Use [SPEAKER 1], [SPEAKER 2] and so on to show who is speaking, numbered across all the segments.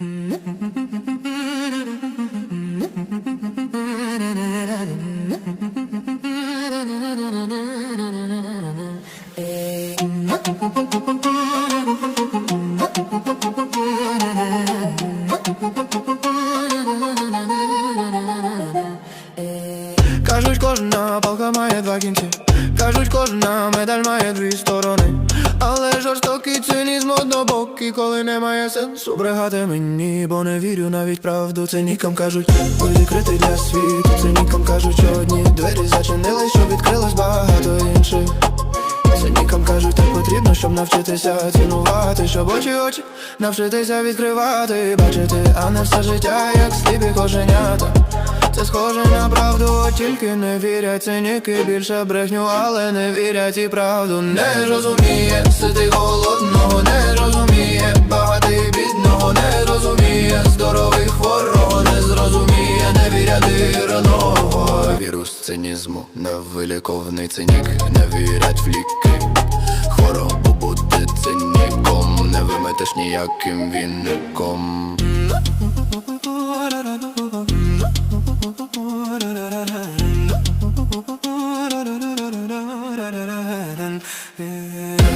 [SPEAKER 1] Кажуть, кожна палка має два кінці, кажуть, кожна медаль має дві сторони. Але цинізм однобокий, коли немає сенсу брехати мені, бо не вірю навіть правду. Цинікам кажуть, ой, відкритий для світу. Цинікам кажуть, що одні двері зачинили, що відкрилось багато інших. Цинікам кажуть, так потрібно, щоб навчитися цінувати, щоб очі очі навчитися відкривати, бачити, а не все життя, як сліпі коженята. Це схоже на правду, тільки не вірять циніки більше брехню, але не вірять і правду не розуміє, ситий голодного Вірус цинізму, невиліковний цинік, не вірять в ліки. Хворобу бути циніком, не виметеш ніяким віником
[SPEAKER 2] Каже,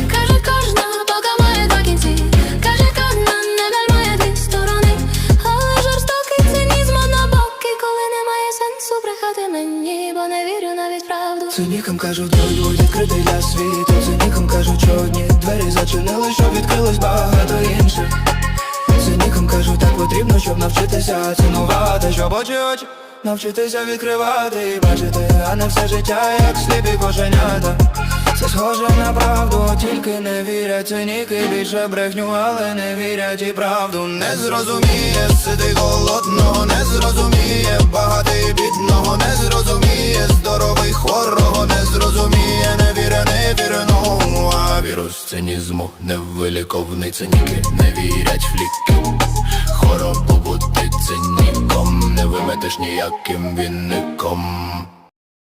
[SPEAKER 1] Цинікам кажуть, будь відкритий для світу. Цинікам кажуть, що одні двері зачинили, щоб відкрилось багато інших. Цинікам кажуть, так потрібно, щоб навчитися цінувати, щоб очі очі навчитися відкривати і бачити, а не все життя, як сліпі кошенята. Це схоже на правду, тільки не вірять циніки більше брехню, але не вірять і правду. Не зрозуміє, сидий голодного, не зрозуміє, цинізму, невиліковний ніки не вірять в ліки. Хворобу бути циніком, не виметеш ніяким вінником.